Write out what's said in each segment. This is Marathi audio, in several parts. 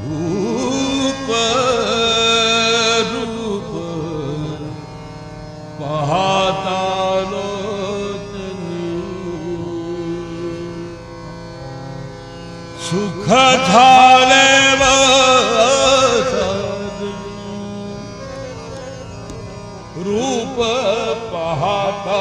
रूप रूप पाहता सुख झाले रूप पाहता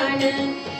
i'm shining.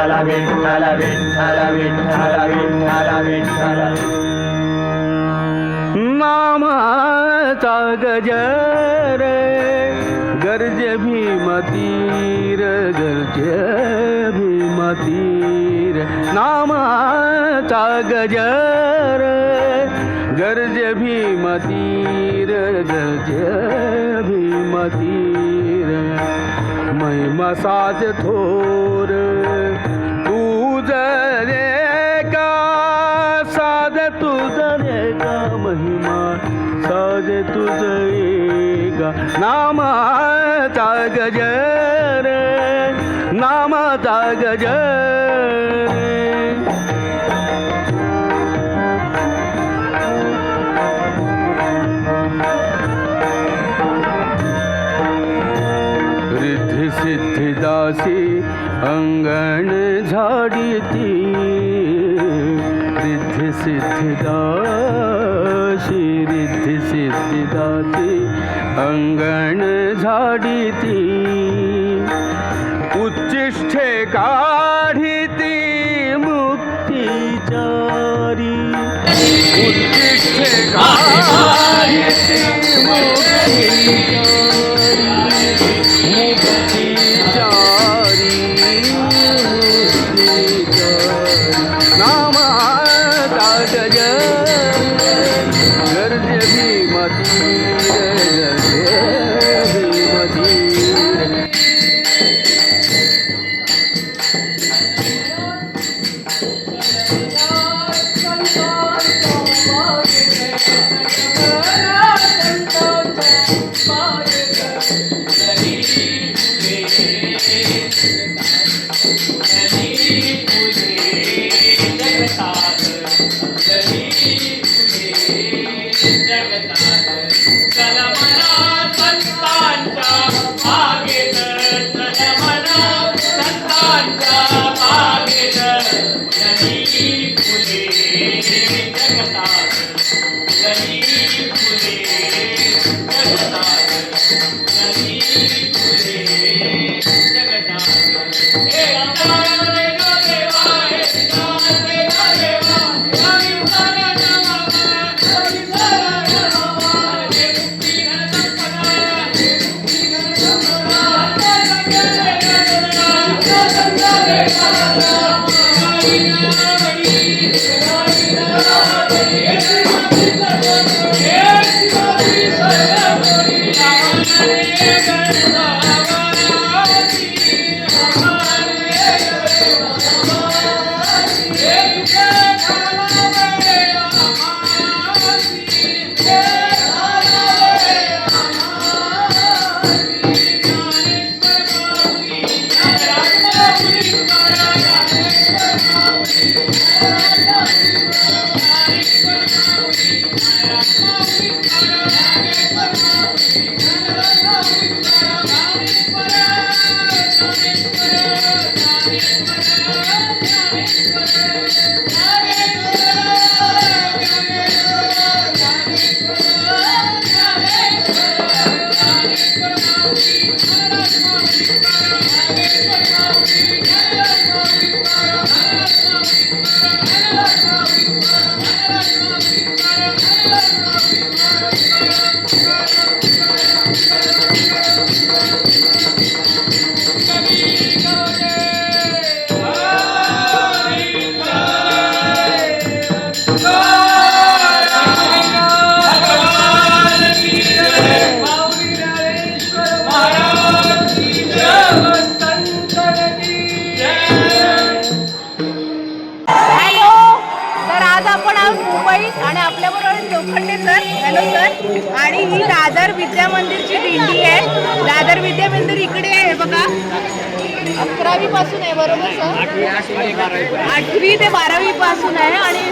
विठ्ठल विठ्ठल विठ्ठल विठ्ठल विठ्ठल विठ्ठल नामाचा गजर गर्ज भीमतीर गर्ज भीमतीर नामाचा गजर गर्ज भीमतीर गर्ज भीमतीर महिमा साज थोर तुझ रे का? साध तुझ रे का महिमा? साध तुझ का? नाम ताग रे नाम ताग रे सिद्धिदाशी रिद्धी सिद्धिदाची अंगण झाडी ती उच्चिष्ठे काढी ती मुक्तीचारी. उच्चिष्ठे काढी मुंबईत आणि आपल्याबरोबर लोखंडे सर हॅलो सर. आणि ही दादर विद्या मंदिरची दिंडी आहे. दादर विद्या मंदिर इकडे आहे बघा. अकरावी पासून आहे बरोबर सर? आठवी ते बारावी पासून आहे आणि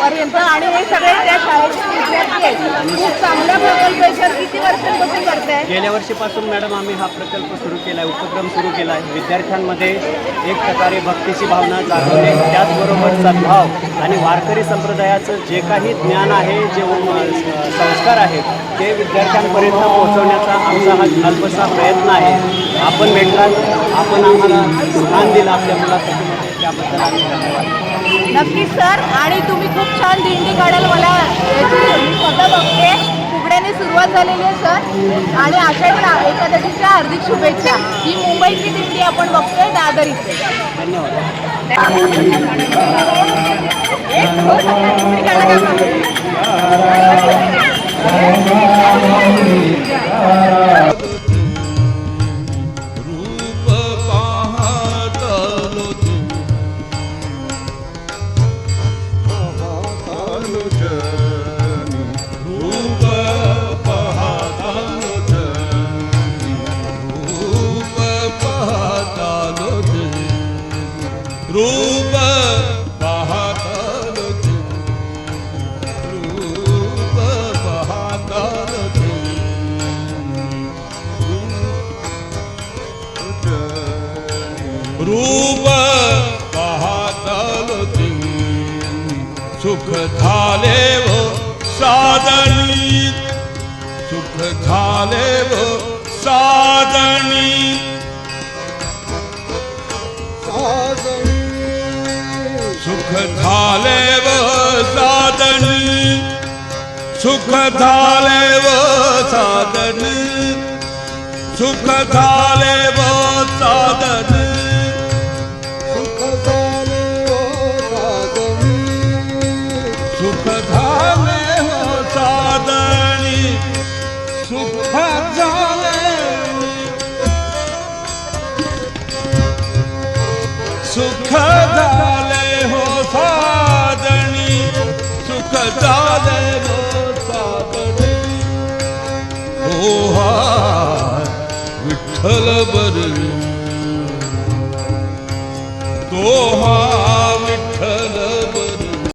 पर्यंत. आणि हे सगळे त्या शाळेचे विद्यार्थी आहेत. खूप चांगल्या प्रकल्प आहे सर किती वर्षांपासून करताय गेल्या वर्षीपासून मॅडम आम्ही हा प्रकल्प सुरू केला आहे उपक्रम सुरू केला आहे विद्यार्थ्यांमध्ये एक प्रकारे भक्तीची भावना जागवणे त्याचबरोबर सद्भाव आणि वारकरी संप्रदायाचं जे काही ज्ञान आहे जे संस्कार आहेत ते विद्यार्थ्यांपर्यंत पोहोचवण्याचा आमचा हा अल्पसा प्रयत्न आहे. आपण भेटलात आपण आम्हाला स्थान दिलं आपल्या मुलाखतीमध्ये. त्याबद्दल आम्ही धन्यवाद. नक्कीच सर. आणि तुम्ही खूप छान दिंडी काढाल. मला स्वतः बघते. फुगड्याने सुरुवात झालेली आहे सर. आणि आषाढी एकादशीच्या हार्दिक शुभेच्छा. ही मुंबईची दिंडी आपण बघतोय दादर इथे धन्यवाद. झाले व साधनी सुख झाले व साधनी सुख झाले व साधनी सुख झाले व साधनी सुख झाले व साधन झाले हो साधणी सुख